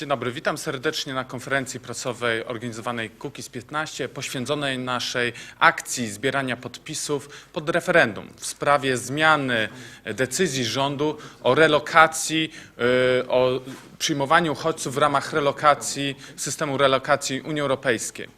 Dzień dobry, witam serdecznie na konferencji prasowej organizowanej Kukiz 15 poświęconej naszej akcji zbierania podpisów pod referendum w sprawie zmiany decyzji rządu o relokacji, y, o przyjmowaniu uchodźców w ramach relokacji, systemu relokacji Unii Europejskiej.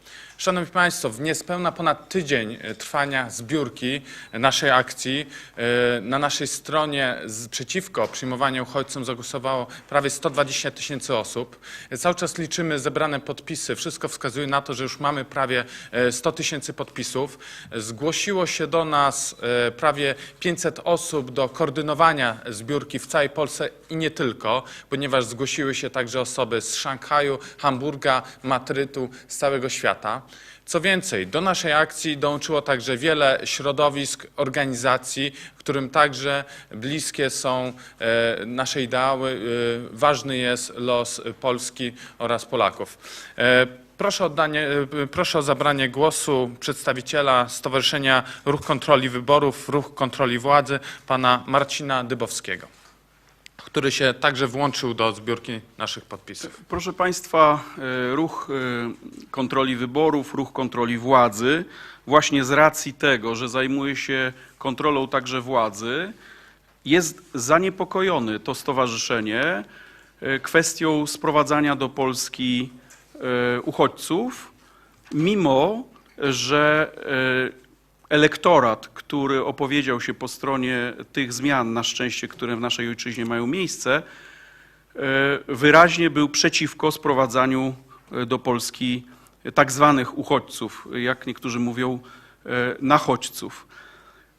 Szanowni Państwo, w niespełna ponad tydzień e, trwania zbiórki naszej akcji e, na naszej stronie przeciwko przyjmowaniu uchodźcom zagłosowało prawie 120 tysięcy osób. E, Cały czas liczymy zebrane podpisy. Wszystko wskazuje na to, że już mamy prawie e, 100 tysięcy podpisów. E, Zgłosiło się do nas e, prawie 500 osób do koordynowania zbiórki w całej Polsce i nie tylko, ponieważ zgłosiły się także osoby z Szanghaju, Hamburga, Madrytu, z całego świata. Co więcej, do naszej akcji dołączyło także wiele środowisk, organizacji, którym także bliskie są e, nasze ideały. E, ważny jest los Polski oraz Polaków. E, Proszę oddanie, proszę o zabranie głosu przedstawiciela Stowarzyszenia Ruch Kontroli Wyborów, Ruch Kontroli Władzy, pana Marcina Dybowskiego, który się także włączył do zbiórki naszych podpisów. Proszę Państwa, e, ruch e, kontroli wyborów, ruch kontroli władzy, właśnie z racji tego, że zajmuje się kontrolą także władzy, jest zaniepokojony to stowarzyszenie e, kwestią sprowadzania do Polski uchodźców, mimo że elektorat, który opowiedział się po stronie tych zmian, na szczęście, które w naszej ojczyźnie mają miejsce, e, wyraźnie był przeciwko sprowadzaniu e, do Polski tak zwanych uchodźców, jak niektórzy mówią, e, nachodźców.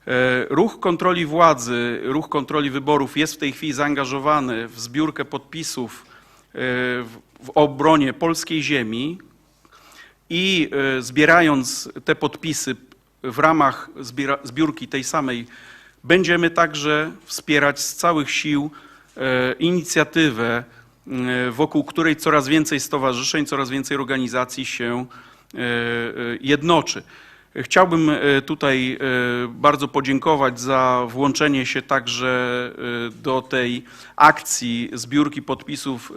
E, Ruch kontroli władzy, ruch kontroli wyborów jest w tej chwili zaangażowany w zbiórkę podpisów e, w obronie polskiej ziemi i e, zbierając te podpisy w ramach zbiórki tej samej będziemy także wspierać z całych sił e, inicjatywę, e, wokół której coraz więcej stowarzyszeń, coraz więcej organizacji się e, jednoczy. Chciałbym tutaj bardzo podziękować za włączenie się także do tej akcji zbiórki podpisów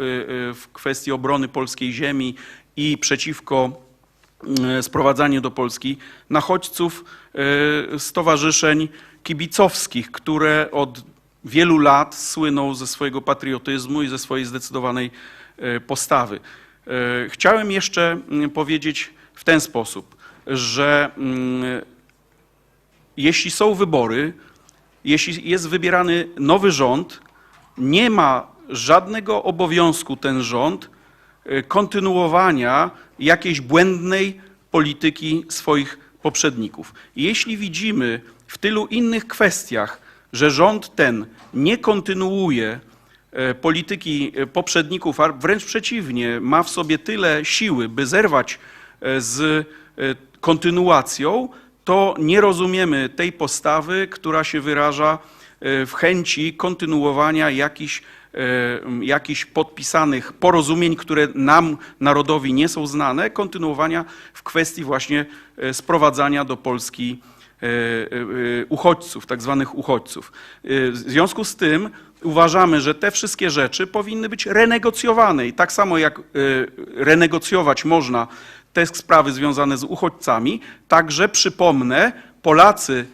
w kwestii obrony polskiej ziemi i przeciwko e, sprowadzaniu do Polski nachodźców e, stowarzyszeń kibicowskich, które od wielu lat słyną ze swojego patriotyzmu i ze swojej zdecydowanej e, postawy. Chciałem jeszcze mm, powiedzieć w ten sposób, że mm, jeśli są wybory, jeśli jest wybierany nowy rząd, nie ma żadnego obowiązku ten rząd kontynuowania jakiejś błędnej polityki swoich poprzedników. Jeśli widzimy w tylu innych kwestiach, że rząd ten nie kontynuuje e, polityki e, poprzedników, a wręcz przeciwnie, ma w sobie tyle siły, by zerwać e, z kontynuacją, to nie rozumiemy tej postawy, która się wyraża w chęci kontynuowania jakichś, jakichś podpisanych porozumień, które nam, narodowi, nie są znane, kontynuowania w kwestii właśnie e, sprowadzania do Polski e, uchodźców, tak zwanych uchodźców. W związku z tym uważamy, że te wszystkie rzeczy powinny być renegocjowane i tak samo jak renegocjować można te sprawy związane z uchodźcami, także przypomnę, Polacy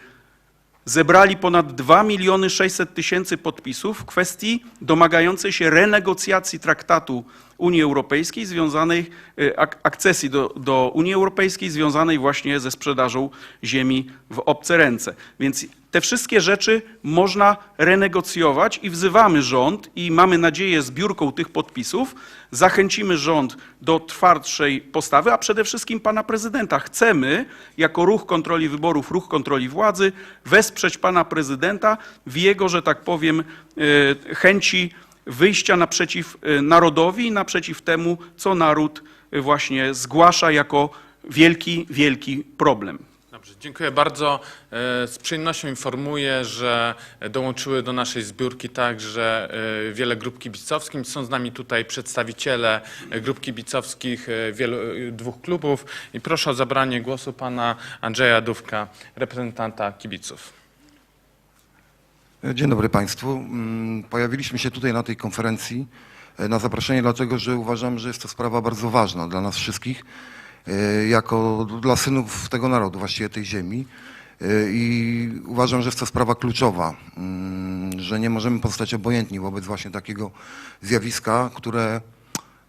zebrali ponad 2 miliony 600 tysięcy podpisów w kwestii domagającej się renegocjacji traktatu Unii Europejskiej związanej, ak- akcesji do, do Unii Europejskiej związanej właśnie ze sprzedażą ziemi w obce ręce. Więc te wszystkie rzeczy można renegocjować i wzywamy rząd i mamy nadzieję zbiórką tych podpisów zachęcimy rząd do twardszej postawy, a przede wszystkim pana prezydenta. Chcemy jako ruch kontroli wyborów, ruch kontroli władzy wesprzeć pana prezydenta w jego, że tak powiem, e, chęci wyjścia naprzeciw e, narodowi i naprzeciw temu, co naród e, właśnie zgłasza jako wielki, wielki problem. Dobrze, dziękuję bardzo. E, Z przyjemnością informuję, że dołączyły do naszej zbiórki także e, wiele grup kibicowskich. Są z nami tutaj przedstawiciele e, grup kibicowskich wielu, dwóch klubów i proszę o zabranie głosu pana Andrzeja Dówka, reprezentanta kibiców. Dzień dobry Państwu. Mm, Pojawiliśmy się tutaj na tej konferencji e, na zaproszenie, dlatego że uważam, że jest to sprawa bardzo ważna dla nas wszystkich, e, jako dla synów tego narodu, właściwie tej ziemi. E, I uważam, że jest to sprawa kluczowa, mm, że nie możemy pozostać obojętni wobec właśnie takiego zjawiska, które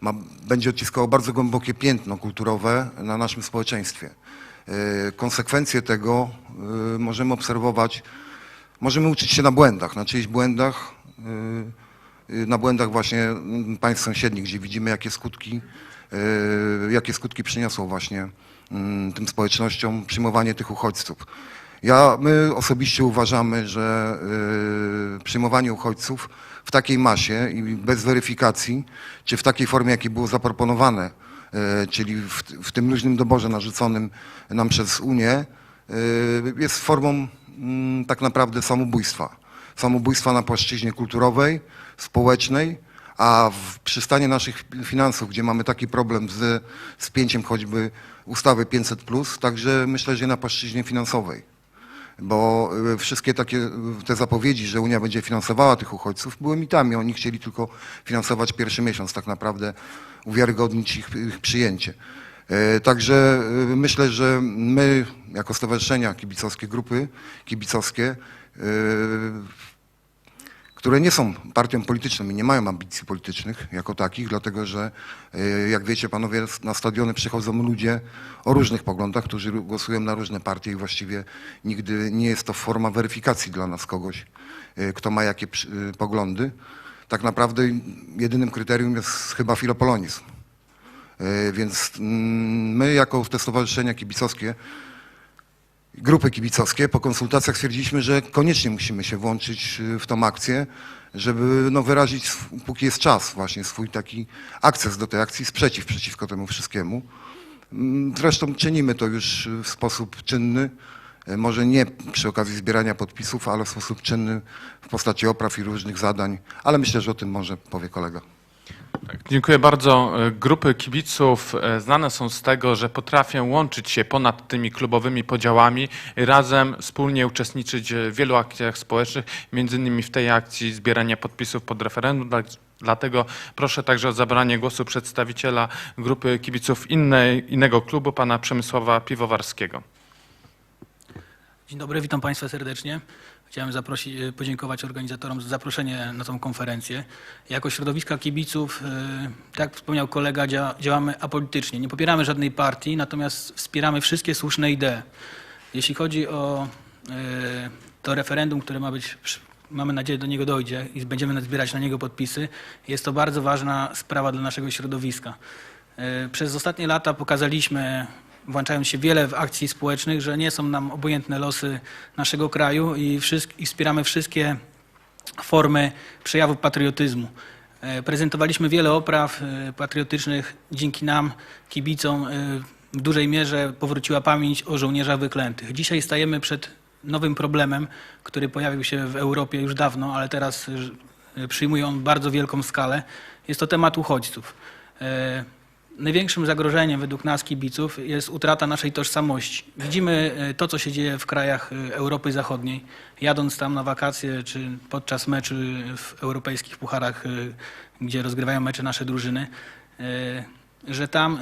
ma, będzie odciskało bardzo głębokie piętno kulturowe na naszym społeczeństwie. Konsekwencje tego możemy obserwować, możemy uczyć się na błędach, na czyichś błędach, e, e, na błędach właśnie mm, państw sąsiednich, gdzie widzimy jakie skutki, e, jakie skutki przyniosło właśnie mm, tym społecznościom przyjmowanie tych uchodźców. Ja, my osobiście uważamy, że y, przyjmowanie uchodźców w takiej masie i bez weryfikacji, czy w takiej formie, jakiej było zaproponowane, y, czyli w, w tym luźnym doborze narzuconym nam przez Unię, y, jest formą tak naprawdę samobójstwa. Samobójstwa na płaszczyźnie kulturowej, społecznej, a w przystanie naszych finansów, gdzie mamy taki problem z spięciem choćby ustawy 500+, także myślę, że na płaszczyźnie finansowej bo y, wszystkie takie y, te zapowiedzi, że Unia będzie finansowała tych uchodźców, były mitami. Oni chcieli tylko finansować pierwszy miesiąc, tak naprawdę uwiarygodnić ich, ich przyjęcie. E, Także y, myślę, że my jako stowarzyszenia kibicowskie, grupy kibicowskie, y, które nie są partią polityczną i nie mają ambicji politycznych jako takich, dlatego że, e, jak wiecie panowie, na stadiony przychodzą ludzie o różnych poglądach, którzy głosują na różne partie i właściwie nigdy nie jest to forma weryfikacji dla nas kogoś, e, kto ma jakie e, poglądy. Tak naprawdę jedynym kryterium jest chyba filopolonizm. E, Więc mm, my jako te stowarzyszenia kibicowskie grupy kibicowskie po konsultacjach stwierdziliśmy, że koniecznie musimy się włączyć y, w tą akcję, żeby no, wyrazić, póki jest czas, właśnie swój taki akces do tej akcji, sprzeciw przeciwko temu wszystkiemu. Mm, Zresztą czynimy to już y, w sposób czynny, może nie przy okazji zbierania podpisów, ale w sposób czynny w postaci opraw i różnych zadań, ale myślę, że o tym może powie kolega. Tak, dziękuję bardzo. E, Grupy kibiców e, znane są z tego, że potrafią łączyć się ponad tymi klubowymi podziałami razem wspólnie uczestniczyć w wielu akcjach społecznych, między innymi w tej akcji zbierania podpisów pod referendum. Dla- Dlatego proszę także o zabranie głosu przedstawiciela grupy kibiców innej, innego klubu, pana Przemysława Piwowarskiego. Dzień dobry, witam Państwa serdecznie. Chciałem zaprosić, e, podziękować organizatorom za zaproszenie na tą konferencję. Jako środowiska kibiców, e, tak jak wspomniał kolega, dzia- działamy apolitycznie. Nie popieramy żadnej partii, natomiast wspieramy wszystkie słuszne idee. Jeśli chodzi o e, to referendum, które ma być, mamy nadzieję, do niego dojdzie i będziemy zbierać na niego podpisy, jest to bardzo ważna sprawa dla naszego środowiska. Przez ostatnie lata pokazaliśmy, włączając się wiele w akcji społecznych, że nie są nam obojętne losy naszego kraju i, wszystk- i wspieramy wszystkie formy przejawu patriotyzmu. E, Prezentowaliśmy wiele opraw e, patriotycznych. Dzięki nam, kibicom, e, w dużej mierze powróciła pamięć o żołnierzach wyklętych. Dzisiaj stajemy przed nowym problemem, który pojawił się w Europie już dawno, ale teraz przyjmuje on bardzo wielką skalę. Jest to temat uchodźców. Największym zagrożeniem według nas, kibiców, jest utrata naszej tożsamości. Widzimy e, to, co się dzieje w krajach e, Europy Zachodniej. Jadąc tam na wakacje, czy podczas meczu w europejskich pucharach, e, gdzie rozgrywają mecze nasze drużyny, że tam,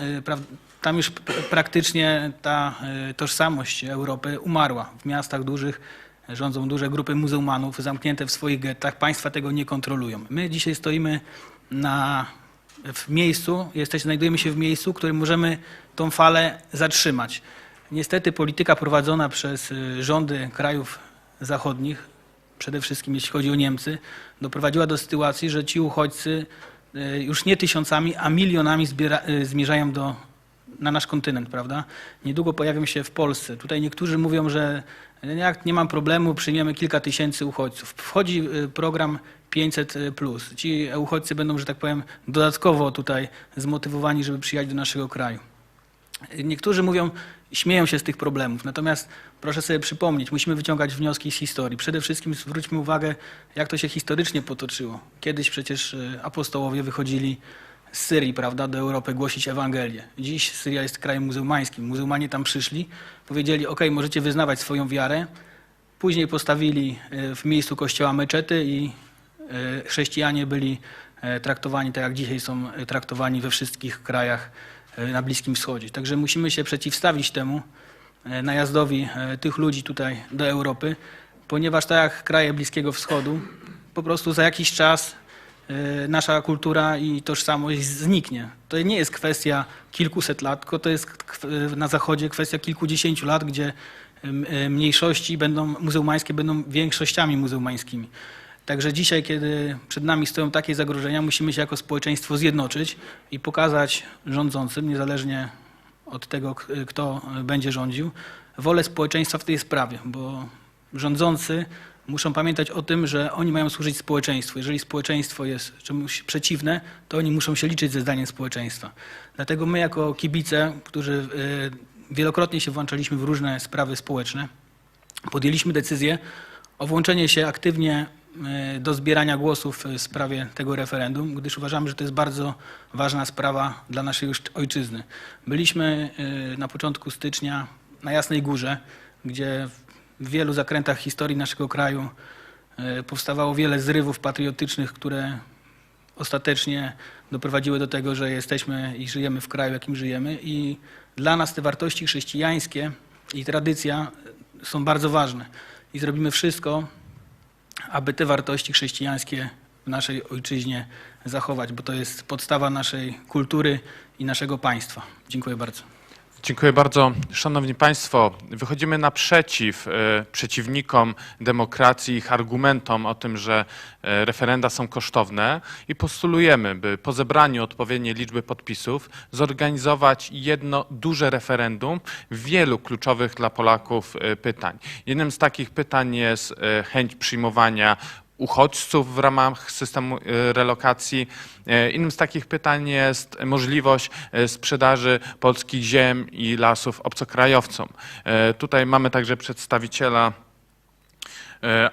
tam już praktycznie ta tożsamość Europy umarła. W miastach dużych rządzą duże grupy muzułmanów zamknięte w swoich gettach. Państwa tego nie kontrolują. My dzisiaj stoimy na w miejscu, jesteśmy, znajdujemy się w miejscu, w którym możemy tą falę zatrzymać. Niestety polityka prowadzona przez y, rządy krajów zachodnich, przede wszystkim jeśli chodzi o Niemcy, doprowadziła do sytuacji, że ci uchodźcy y, już nie tysiącami, a milionami zbiera, y, zmierzają do, na nasz kontynent, prawda? Niedługo pojawią się w Polsce. Tutaj niektórzy mówią, że jak nie mam problemu, przyjmiemy kilka tysięcy uchodźców. Wchodzi y, program 500 plus. Ci uchodźcy będą, że tak powiem, dodatkowo tutaj zmotywowani, żeby przyjechać do naszego kraju. Niektórzy mówią, śmieją się z tych problemów, natomiast proszę sobie przypomnieć, musimy wyciągać wnioski z historii. Przede wszystkim zwróćmy uwagę, jak to się historycznie potoczyło. Kiedyś przecież y, apostołowie wychodzili z Syrii, prawda, do Europy głosić Ewangelię. Dziś Syria jest krajem muzułmańskim. Muzułmanie tam przyszli, powiedzieli, ok, możecie wyznawać swoją wiarę. Później postawili y, w miejscu kościoła meczety i y, chrześcijanie byli e, traktowani tak, jak dzisiaj są e, traktowani we wszystkich krajach e, na Bliskim Wschodzie. Także musimy się przeciwstawić temu e, najazdowi e, tych ludzi tutaj do Europy, ponieważ tak jak kraje Bliskiego Wschodu, po prostu za jakiś czas e, nasza kultura i tożsamość zniknie. To nie jest kwestia kilkuset lat, tylko to jest kw- na Zachodzie kwestia kilkudziesięciu lat, gdzie e, mniejszości będą muzułmańskie będą większościami muzułmańskimi. Także dzisiaj, kiedy przed nami stoją takie zagrożenia, musimy się jako społeczeństwo zjednoczyć i pokazać rządzącym, niezależnie od tego, kto będzie rządził, wolę społeczeństwa w tej sprawie, bo rządzący muszą pamiętać o tym, że oni mają służyć społeczeństwu. Jeżeli społeczeństwo jest czemuś przeciwne, to oni muszą się liczyć ze zdaniem społeczeństwa. Dlatego my jako kibice, którzy y, wielokrotnie się włączaliśmy w różne sprawy społeczne, podjęliśmy decyzję o włączenie się aktywnie e, do zbierania głosów w sprawie tego referendum, gdyż uważamy, że to jest bardzo ważna sprawa dla naszej ojczyzny. Byliśmy e, na początku stycznia na Jasnej Górze, gdzie w wielu zakrętach historii naszego kraju e, powstawało wiele zrywów patriotycznych, które ostatecznie doprowadziły do tego, że jesteśmy i żyjemy w kraju, jakim żyjemy. I dla nas te wartości chrześcijańskie i tradycja są bardzo ważne. I zrobimy wszystko, aby te wartości chrześcijańskie w naszej ojczyźnie zachować, bo to jest podstawa naszej kultury i naszego państwa. Dziękuję bardzo. Dziękuję bardzo. Szanowni Państwo, wychodzimy naprzeciw e, przeciwnikom demokracji, ich argumentom o tym, że e, referenda są kosztowne i postulujemy, by po zebraniu odpowiedniej liczby podpisów zorganizować jedno duże referendum wielu kluczowych dla Polaków e, pytań. Jednym z takich pytań jest chęć przyjmowania uchodźców w ramach systemu e, relokacji. E, Innym z takich pytań jest możliwość e, sprzedaży polskich ziem i lasów obcokrajowcom. E, Tutaj mamy także przedstawiciela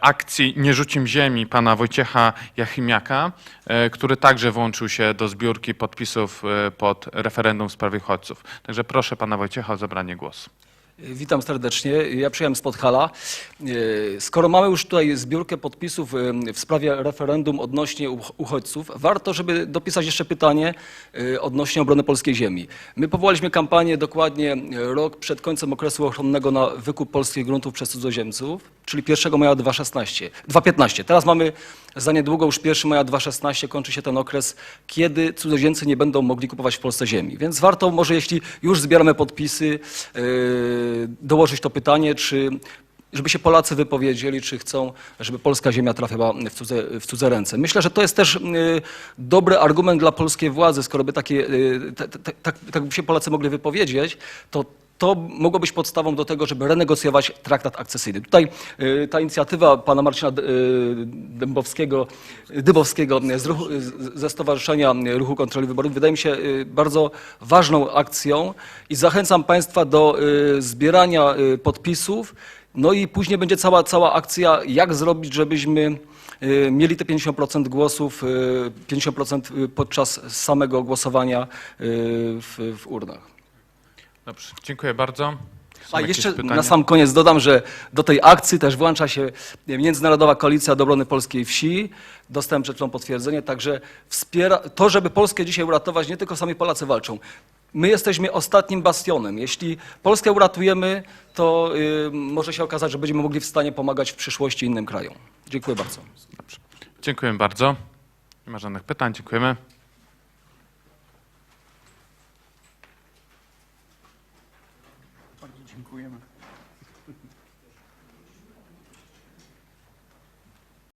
akcji Nie rzucim ziemi pana Wojciecha Jachimiaka, który także włączył się do zbiórki podpisów pod referendum w sprawie uchodźców. Także proszę pana Wojciecha o zabranie głosu. Witam serdecznie. Ja przyjechałem z Podhala. E, Skoro mamy już tutaj zbiórkę podpisów e, w sprawie referendum odnośnie uch- uchodźców, warto, żeby dopisać jeszcze pytanie e, odnośnie obrony polskiej ziemi. My powołaliśmy kampanię dokładnie rok przed końcem okresu ochronnego na wykup polskich gruntów przez cudzoziemców, czyli 1 maja 2016, 2015. Teraz mamy za niedługo, już 1 maja 2016 kończy się ten okres, kiedy cudzoziemcy nie będą mogli kupować w Polsce ziemi. Więc warto może, jeśli już zbieramy podpisy, yy, dołożyć to pytanie, czy żeby się Polacy wypowiedzieli, czy chcą, żeby polska ziemia trafiała w cudze, w cudze ręce. Myślę, że to jest też yy, dobry argument dla polskiej władzy, skoro by takie, ta- ta- tak, tak by się Polacy mogli wypowiedzieć, to to mogło być podstawą do tego, żeby renegocjować traktat akcesyjny. Tutaj y, ta inicjatywa pana Marcina y, Dębowskiego, Dybowskiego z ruchu, ze Stowarzyszenia Ruchu Kontroli Wyborów wydaje mi się y, bardzo ważną akcją i zachęcam państwa do zbierania podpisów. No i później będzie cała, cała akcja, jak zrobić, żebyśmy mieli te 50% głosów, y, 50% podczas samego głosowania w, w urnach. Dobrze, dziękuję bardzo. Są A jeszcze pytania? na sam koniec dodam, że do tej akcji też włącza się Międzynarodowa Koalicja do Obrony Polskiej Wsi. Dostałem przed chwilą potwierdzenie, także wspiera to, żeby Polskę dzisiaj uratować, nie tylko sami Polacy walczą. My jesteśmy ostatnim bastionem. Jeśli Polskę uratujemy, to y, może się okazać, że będziemy mogli w stanie pomagać w przyszłości innym krajom. Dziękuję bardzo. Dziękuję bardzo. Nie ma żadnych pytań. Dziękujemy.